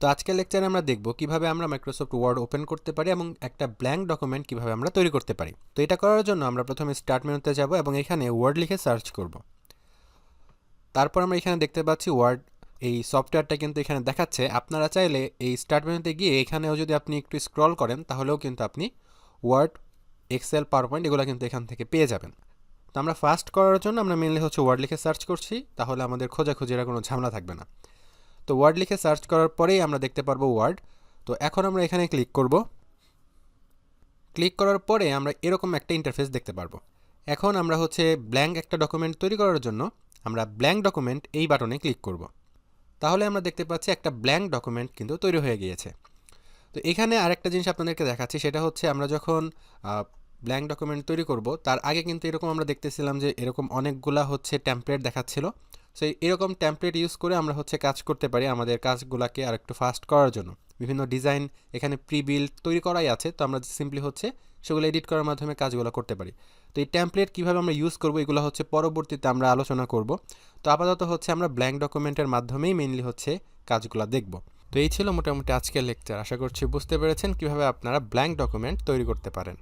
তো আজকের লেকচারে আমরা দেখব কীভাবে আমরা মাইক্রোসফট ওয়ার্ড ওপেন করতে পারি এবং একটা ব্ল্যাঙ্ক ডকুমেন্ট কীভাবে আমরা তৈরি করতে পারি। তো এটা করার জন্য আমরা প্রথমে স্টার্ট মেনুতে যাব এবং এখানে ওয়ার্ড লিখে সার্চ করব। তারপর আমরা এখানে দেখতে পাচ্ছি ওয়ার্ড এই সফটওয়্যারটা কিন্তু এখানে দেখাচ্ছে। আপনারা চাইলে এই স্টার্ট মেনুতে গিয়ে এখানেও যদি আপনি একটু স্ক্রল করেন, তাহলেও কিন্তু আপনি ওয়ার্ড এক্সেল পাওয়ার পয়েন্ট এগুলো কিন্তু এখান থেকে পেয়ে যাবেন। তো আমরা ফাস্ট করার জন্য আমরা মেনলি হচ্ছে ওয়ার্ড লিখে সার্চ করছি। তাহলে আমাদের খোঁজাখুঁজির কোনো ঝামেলা থাকবে না। তো ওয়ার্ড লিখে সার্চ করার পরেই আমরা দেখতে পারব ওয়ার্ড তো এখন আমরা এখানে ক্লিক করব। ক্লিক করার পরে আমরা এরকম একটা ইন্টারফেস দেখতে পারব। এখন আমরা হচ্ছে ব্ল্যাঙ্ক একটা ডকুমেন্ট তৈরি করার জন্য আমরা ব্ল্যাঙ্ক ডকুমেন্ট এই বাটনে ক্লিক করব। তাহলে আমরা দেখতে পাচ্ছি একটা ব্ল্যাঙ্ক ডকুমেন্ট কিন্তু তৈরি হয়ে গিয়েছে। তো এখানে আরেকটা জিনিস আপনাদেরকে দেখাচ্ছি, সেটা হচ্ছে আমরা যখন ব্ল্যাঙ্ক ডকুমেন্ট তৈরি করব, তার আগে কিন্তু এরকম আমরা দেখতেছিলাম যে এরকম অনেকগুলা হচ্ছে ট্যাম্পলেট দেখাচ্ছিল। সো এরকম ট্যাম্পলেট ইউজ করে আমরা হচ্ছে কাজ করতে পারি আমাদের কাজগুলোকে আর একটু ফাস্ট করার জন্য। বিভিন্ন ডিজাইন এখানে প্রি বিল্ড তৈরি করাই আছে, তো আমরা সিম্পলি হচ্ছে সেগুলো এডিট করার মাধ্যমে কাজগুলো করতে পারি। তো এই ট্যাম্পলেট কীভাবে আমরা ইউজ করব এগুলো হচ্ছে পরবর্তীতে আমরা আলোচনা করব। তো আপাতত হচ্ছে আমরা ব্ল্যাঙ্ক ডকুমেন্টের মাধ্যমেই মেইনলি হচ্ছে কাজগুলো দেখব। তো এই ছিল মোটামুটি আজকের লেকচার আশা করছি বুঝতে পেরেছেন কীভাবে আপনারা ব্ল্যাঙ্ক ডকুমেন্ট তৈরি করতে পারেন।